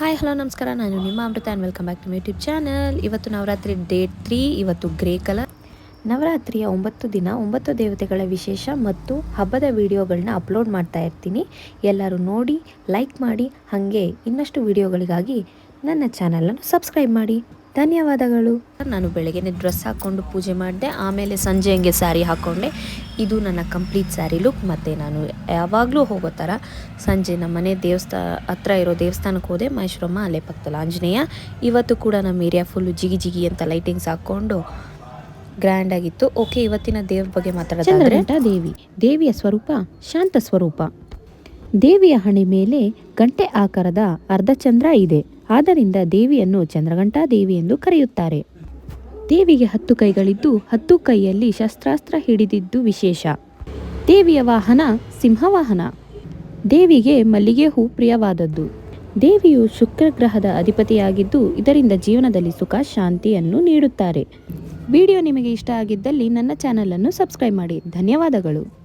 Hi hello ನಮಸ್ಕಾರ. ನಾನು ನಿಮ್ಮ Amrutha and welcome back to YouTube channel ಇವತ್ತು ನವರಾತ್ರಿ ಡೇಟ್ ತ್ರೀ ಇವತ್ತು ಗ್ರೇ ಕಲರ್ ನವರಾತ್ರಿಯ ಒಂಬತ್ತು ದಿನ, ಒಂಬತ್ತು ದೇವತೆಗಳ ವಿಶೇಷ ಮತ್ತು ಹಬ್ಬದ ವಿಡಿಯೋಗಳನ್ನ ಅಪ್ಲೋಡ್ ಮಾಡ್ತಾ ಇರ್ತೀನಿ. ಎಲ್ಲರೂ ನೋಡಿ ಲೈಕ್ ಮಾಡಿ, ಹಾಗೆ ಇನ್ನಷ್ಟು ವಿಡಿಯೋಗಳಿಗಾಗಿ ನನ್ನ ಚಾನಲನ್ನು ಸಬ್ಸ್ಕ್ರೈಬ್ ಮಾಡಿ. ಧನ್ಯವಾದಗಳು. ನಾನು ಬೆಳಗ್ಗೆನೆ ಡ್ರೆಸ್ ಹಾಕ್ಕೊಂಡು ಪೂಜೆ ಮಾಡಿದೆ ಆಮೇಲೆ ಸಂಜೆ ಹಂಗೆ ಸ್ಯಾರಿ ಹಾಕ್ಕೊಂಡೆ ಇದು ನನ್ನ ಕಂಪ್ಲೀಟ್ ಸ್ಯಾರಿ ಲುಕ್ ಮತ್ತು ನಾನು ಯಾವಾಗಲೂ ಹೋಗೋ ಥರ ಸಂಜೆ ನಮ್ಮ ಮನೆ ದೇವಸ್ಥಾ ಹತ್ರ ಇರೋ ದೇವಸ್ಥಾನಕ್ಕೆ ಹೋದೆ ಮಹೇಶ್ವರಮ್ಮ ಅಲ್ಲೇ ಪಕ್ಕದಲ್ಲಿ ಆಂಜನೇಯ. ಇವತ್ತು ಕೂಡ ನಮ್ಮ ಏರಿಯಾ ಫುಲ್ಲು ಜಿಗಿ ಜಿಗಿ ಅಂತ ಲೈಟಿಂಗ್ಸ್ ಹಾಕ್ಕೊಂಡು ಗ್ರ್ಯಾಂಡ್ ಆಗಿತ್ತು ಓಕೆ ಇವತ್ತಿನ ದೇವ್ರ ಬಗ್ಗೆ ಮಾತಾಡೋದಾದ್ರೆ? ದೇವಿ ದೇವಿಯ ಸ್ವರೂಪ ಶಾಂತ ಸ್ವರೂಪ. ದೇವಿಯ ಹಣೆ ಮೇಲೆ ಗಂಟೆ ಆಕಾರದ ಅರ್ಧಚಂದ್ರ ಇದೆ. ಆದ್ದರಿಂದ ದೇವಿಯನ್ನು ಚಂದ್ರಘಂಟಾ ದೇವಿ ಎಂದು ಕರೆಯುತ್ತಾರೆ. ದೇವಿಗೆ ಹತ್ತು ಕೈಗಳಿದ್ದು ಹತ್ತು ಕೈಯಲ್ಲಿ ಶಸ್ತ್ರಾಸ್ತ್ರ ಹಿಡಿದಿದ್ದು ವಿಶೇಷ. ದೇವಿಯ ವಾಹನ ಸಿಂಹವಾಹನ. ದೇವಿಗೆ ಮಲ್ಲಿಗೆ ಹೂ ಪ್ರಿಯವಾದದ್ದು. ದೇವಿಯು ಶುಕ್ರ ಗ್ರಹದ ಅಧಿಪತಿಯಾಗಿದ್ದು ಇದರಿಂದ ಜೀವನದಲ್ಲಿ ಸುಖ ಶಾಂತಿಯನ್ನು ನೀಡುತ್ತಾರೆ. ವಿಡಿಯೋ ನಿಮಗೆ ಇಷ್ಟ ಆಗಿದ್ದಲ್ಲಿ ನನ್ನ ಚಾನಲನ್ನು ಸಬ್ಸ್ಕ್ರೈಬ್ ಮಾಡಿ. ಧನ್ಯವಾದಗಳು.